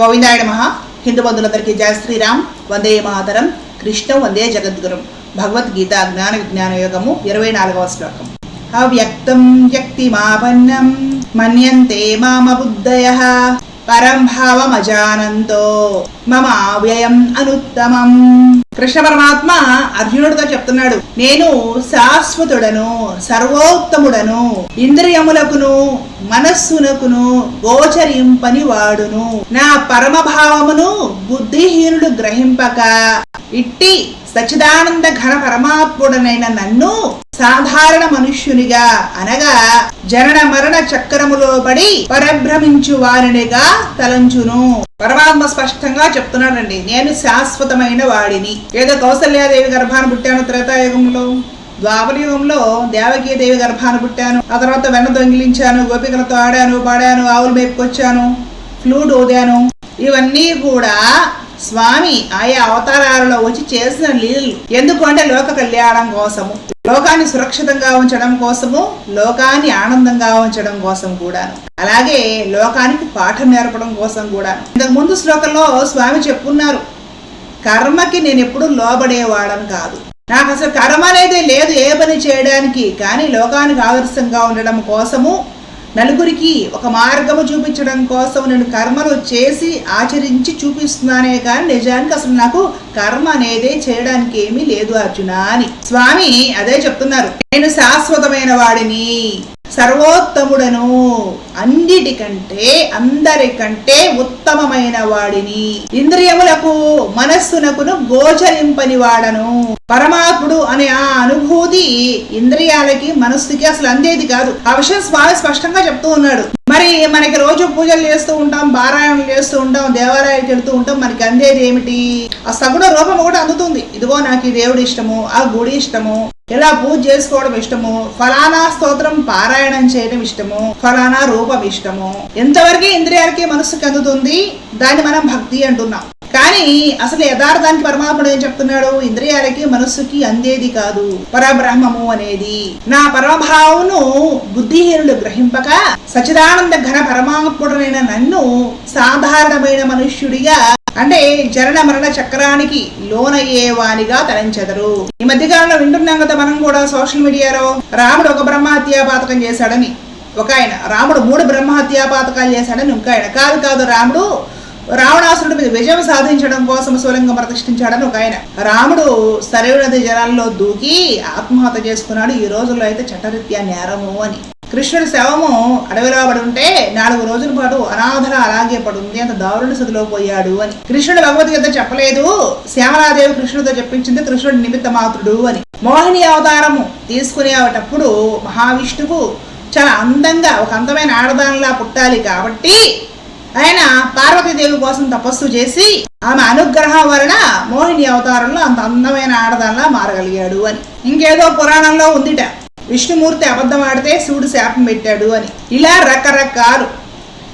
గోవిందాయ నమ. హిందూ బంధులందరికీ జయ శ్రీరామ్. వందే మాతరం. కృష్ణ వందే జగద్గురం. భగవద్గీత జ్ఞాన విజ్ఞాన యోగము ఇరవై నాలుగవ శ్లోకం. అవ్యక్తం వ్యక్తిమాపన్నం. మన్యంతే మామ బుద్ధయ. పరం భావమజానంతో మమ వ్యయం అనుత్తమం. కృష్ణ పరమాత్మ అర్జునుడితో చెప్తున్నాడు నేను శాశ్వతుడను సర్వోత్తముడను ఇంద్రియములకును మనస్సునకును గోచరింపని వాడును నా పరమభావమును బుద్ధిహీనుడు గ్రహింపక. ఇట్టి సచిదానంద ఘన పరమాత్ముడనైన నన్ను సాధారణ మనుష్యునిగా అనగా జనన మరణ చక్రములో పడి పరభ్రమించు వారినిగా తలంచును. పరమాత్మ స్పష్టంగా చెప్తున్నాడండి నేను శాశ్వతమైన వాడిని. ఏదో కౌసల్యాదేవి గర్భాన్ని పుట్టాను త్రేతాయుగంలో ద్వాపరయుగంలో దేవకీదేవి గర్భాన్ని పుట్టాను. ఆ తర్వాత వెన్న దొంగిలించాను గోపికలతో ఆడాను పాడాను ఆవులు మేపుకొచ్చాను ఫ్లూట్ ఊదాను. ఇవన్నీ కూడా స్వామి ఆయా అవతారాలలో వచ్చి చేసిన లీలలు. ఎందుకంటే లోక కళ్యాణం కోసము లోకాన్ని సురక్షితంగా ఉంచడం కోసము లోకాన్ని ఆనందంగా ఉంచడం కోసం కూడాను. అలాగే లోకానికి పాఠం నేర్పడం కోసం కూడా ఇంతకు ముందు శ్లోకంలో స్వామి చెప్పున్నారు కర్మకి నేను ఎప్పుడు లోబడేవాడని కాదు. నాకు అసలు కర్మ అనేది లేదు ఏ పని చేయడానికి. కానీ లోకానికి ఆదర్శంగా ఉండడం కోసము నలుగురికి ఒక మార్గము చూపించడం కోసం నేను కర్మలు చేసి ఆచరించి చూపిస్తున్నానే కానీ నిజానికి అసలు నాకు కర్మ అనేది చేయడానికి ఏమీ లేదు అర్జున అని. స్వామి అదే చెప్తున్నారు. నేను శాశ్వతమైన వాడిని. సర్వోత్తముడను అన్నిటికంటే అందరికంటే ఉత్తమమైన వాడిని. ఇంద్రియములకు మనస్సునకును గోచరింపని వాడను పరమాత్ముడు అనే ఆ అనుభూతి ఇంద్రియాలకి మనస్సుకి అసలు అందేది కాదు. ఆ విషయం స్వామి స్పష్టంగా చెప్తూ ఉన్నాడు. మరి మనకి రోజు పూజలు చేస్తూ ఉంటాం పారాయణలు చేస్తూ ఉంటాం దేవాలయానికి వెళ్తూ ఉంటాం మనకి అందేది ఏమిటి? ఆ సగుణ రూపం కూడా అందుతుంది. ఇదిగో నాకు ఈ దేవుడి ఇష్టము ఆ గుడి ఇష్టము. ఎలా పూజ చేసుకోవడం ఇష్టము ఫలానా స్తోత్రం పారాయణం చేయడం ఇష్టము ఫలానా రూపం ఇష్టము ఎంతవరకు ఇంద్రియాలకి మనస్సుకి అందుతుంది దాన్ని మనం భక్తి అంటున్నాం. కానీ అసలు యథార్థానికి పరమాత్ముడు ఏం చెప్తున్నాడు? ఇంద్రియాలకి మనస్సుకి అందేది కాదు. పరబ్రహ్మము అనేది. నా పరమభావమును బుద్ధిహీనులు గ్రహింపక సచిదానంద ఘన పరమాత్ముడైన నన్ను సాధారణమైన మనుష్యుడిగా అంటే జరణ మరణ చక్రానికి లోనయ్యేవానిగా తరించెదరు ఈ మధ్య కాలంలో వింటున్నాం కదా మనం కూడా సోషల్ మీడియాలో రాముడు ఒక బ్రహ్మహత్యా పాతకం చేశాడని. ఒక ఆయన రాముడు మూడు బ్రహ్మహత్యా పాతకాలు చేశాడని ఇంకో ఆయన. కాదు కాదు రాముడు రావణాసురుడి మీద విజయం సాధించడం కోసం శివలింగం ప్రతిష్ఠించాడని ఒక ఆయన. రాముడు సరైన నది జలాల్లో దూకి ఆత్మహత్య చేసుకున్నాడు. ఈ రోజుల్లో అయితే చట్టరీత్యా నేరము అని. కృష్ణుడి శవము అడవిలో పడుంటే ఉంటే నాలుగు రోజుల పాటు అనాథర అలాగే పడుంది. అంత దారుణ స్థితిలో పోయాడు అని. కృష్ణుడు భగవద్గీత చెప్పలేదు. శ్యామలాదేవి కృష్ణుడితో చెప్పించింది కృష్ణుడి నిమిత్త మాత్రుడు అని. మోహిని అవతారము తీసుకునేటప్పుడు మహావిష్ణువు చాలా అందంగా ఒక అందమైన ఆడదానిలా పుట్టాలి కాబట్టి ఆయన పార్వతీదేవి కోసం తపస్సు చేసి ఆమె అనుగ్రహం వలన మోహిని అవతారంలో అంత అందమైన ఆడదానిలా మారగలిగాడు అని. ఇంకేదో పురాణంలో ఉందిట. విష్ణుమూర్తి అబద్ధం ఆడితే శివుడు శాపం పెట్టాడు అని. ఇలా రకరకాలు.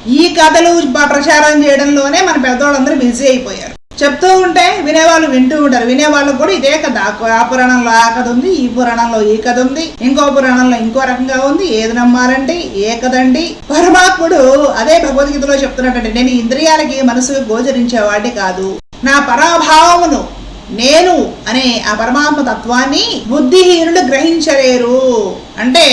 ఈ కథలు ప్రచారం చేయడంలోనే మన పెద్దవాళ్ళందరూ బిజీ అయిపోయారు. చెప్తూ ఉంటే వినేవాళ్ళు వింటూ ఉంటారు. వినేవాళ్ళకు కూడా ఇదే కథ. ఆ- పురాణంలో ఆ కథ ఉంది ఈ పురాణంలో ఈ కథ ఉంది ఇంకో పురాణంలో ఇంకో రకంగా ఉంది. ఏది నమ్మాలంటే ఏ కదండి పరమాత్ముడు అదే భగవద్గీతలో చెప్తున్నట్టండి నేను ఇంద్రియాలకి మనసుకు గోచరించేవాడి కాదు. నా పరాభావమును నేను అనే ఆ పరమాత్మ తత్వాన్ని బుద్ధిహీనులు గ్రహించలేరు. అంటే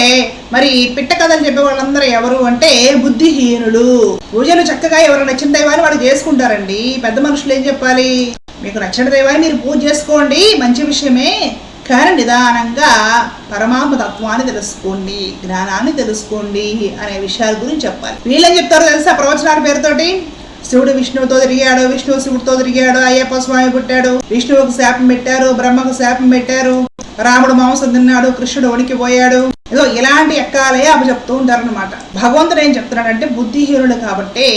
మరి పిట్ట కథలు చెప్పే వాళ్ళందరూ ఎవరు అంటే బుద్ధిహీనులు. పూజలు చక్కగా ఎవరు నచ్చిన దైవాన్ని వాళ్ళు చేసుకుంటారండి. పెద్ద మనుషులు ఏం చెప్పాలి? మీకు నచ్చిన దైవాన్ని మీరు పూజ చేసుకోండి. మంచి విషయమే. కానీ నిదానంగా పరమాత్మ తత్వాన్ని తెలుసుకోండి. జ్ఞానాన్ని తెలుసుకోండి అనే విషయాల గురించి చెప్పాలి. వీళ్ళని చెప్తారు తెలుసా? ప్రవచనాల పేరుతోటి? శివుడు విష్ణువుతో తిరిగాడు విష్ణువు శివుడితో తిరిగాడు అయ్యప్ప స్వామి పుట్టాడు విష్ణువుకు శాపం పెట్టారు బ్రహ్మకు శాపం పెట్టారు రాముడు మాంసం తిన్నాడు కృష్ణుడు వణికిపోయాడు ఏదో ఇలాంటి ఎక్కాలే అవి చెప్తూ ఉంటారనమాట భగవంతుడు ఏం చెప్తున్నాడంటే బుద్ధిహీనుడు కాబట్టి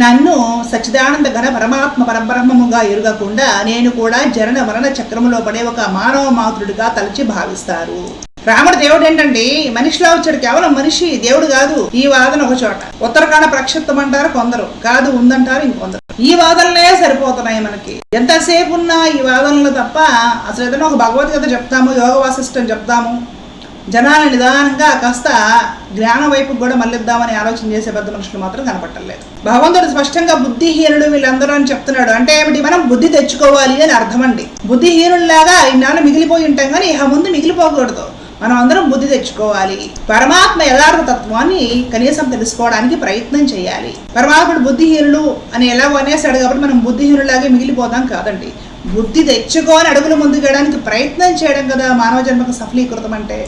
నన్ను సచ్చిదానంద ఘన పరమాత్మ పరబ్రహ్మముగా ఎరుగకుండా నేను కూడా జరణ మరణ చక్రములో పడే ఒక మానవ మాతృడిగా తలచి భావిస్తారు. రాముడు దేవుడు ఏంటండి మనిషిలో వచ్చాడు. కేవలం మనిషి దేవుడు కాదు. ఈ వాదన ఒక చోట. ఉత్తరాఖండ ప్రక్షిప్తం అంటారు కొందరు. కాదు ఉందంటారు ఇంకొందరు. ఈ వాదనలే సరిపోతున్నాయి మనకి. ఎంతసేపు ఉన్నా ఈ వాదనలు తప్ప అసలు ఏదైనా ఒక భగవద్గీత చెప్తాము యోగ వాసిష్టం చెప్తాము. జనాన్ని నిదానంగా కాస్త జ్ఞానం వైపు కూడా మళ్ళిద్దామని ఆలోచన చేసే పెద్ద మనుషులు మాత్రం కనపట్టలేదు. భగవంతుడు స్పష్టంగా బుద్ధిహీనుడు వీళ్ళందరూ అని చెప్తున్నాడు. అంటే ఏమిటి? మనం బుద్ధి తెచ్చుకోవాలి అని అర్థమండి. అండి బుద్ధిహీనుల్లాగా ఇన్నాళ్ళు మిగిలిపోయి ఉంటాం కానీ ఇహ ముందు మిగిలిపోకూడదు. మనం అందరం బుద్ధి తెచ్చుకోవాలి. పరమాత్మ యథార్థ తత్వాన్ని కనీసం తెలుసుకోవడానికి ప్రయత్నం చేయాలి. పరమాత్ముడు బుద్ధిహీనులు అని ఎలా అనేసాడు కాబట్టి మనం బుద్ధిహీనులాగే మిగిలిపోదాం కాదండి. బుద్ధి తెచ్చుకొని అడుగులు ముందుకేయడానికి ప్రయత్నం చేయడం కదా మానవ జన్మకు సఫలీకృతం అంటే.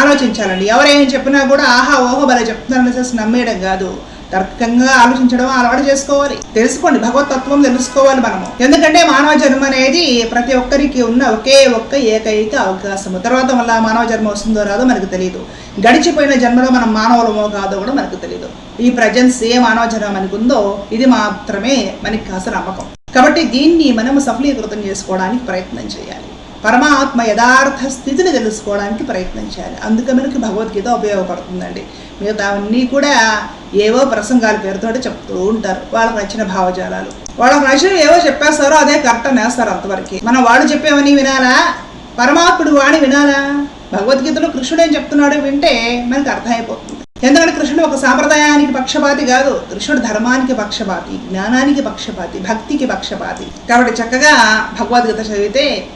ఆలోచించాలండి. ఎవరేం చెప్పినా కూడా ఆహా ఓహో బలే చెప్తున్నారని చేసి నమ్మేయడం కాదు. తర్కంగా ఆలోచించడం అలవాటు చేసుకోవాలి. తెలుసుకోండి భగవతత్వం తెలుసుకోవాలి మనము. ఎందుకంటే మానవ జన్మ అనేది ప్రతి ఒక్కరికి ఉన్న ఒకే ఒక్క ఏకైక అవకాశము. తర్వాత మళ్ళీ మానవ జన్మ వస్తుందో రాదో మనకు తెలియదు గడిచిపోయిన జన్మలో మనం మానవులమో కాదో కూడా మనకు తెలియదు ఈ ప్రజెన్స్ ఏ మానవ జన్మ మనకు ఉందో ఇది మాత్రమే మనకి కాసిన నమ్మకం. కాబట్టి దీన్ని మనము సఫలీకృతం చేసుకోవడానికి ప్రయత్నం చేయాలి. పరమాత్మ యథార్థ స్థితిని తెలుసుకోవడానికి ప్రయత్నం చేయాలి. అందుకే మనకి భగవద్గీత ఉపయోగపడుతుందండి. మిగతా అన్నీ కూడా ఏవో ప్రసంగాల పేరుతో చెప్తూ ఉంటారు. వాళ్ళకి నచ్చిన భావజాలాలు. వాళ్ళకి నచ్చిన ఏవో చెప్పేస్తారో అదే కరెక్ట్ నేస్తారు అంతవరకు. మనం వాడు చెప్పేవని వినాలా? పరమాత్ముడు వాణి వినాలా? భగవద్గీతలో కృష్ణుడు ఏం చెప్తున్నాడో వింటే మనకు అర్థమైపోతుంది. ఎందుకంటే కృష్ణుడు ఒక సాంప్రదాయానికి పక్షపాతి కాదు. కృష్ణుడు ధర్మానికి పక్షపాతి జ్ఞానానికి పక్షపాతి భక్తికి పక్షపాతి. కాబట్టి చక్కగా భగవద్గీత చదివితే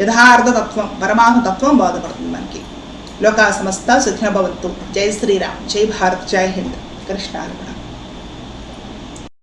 యథార్థతత్వం పరమాత్మతత్వం పరమాత్మ బోధపడుతుంది మనకి. లోకా సమస్త సుఖిన భవత్తు జై శ్రీరామ్. జై భారత్. జై హింద్. కృష్ణార్పణ.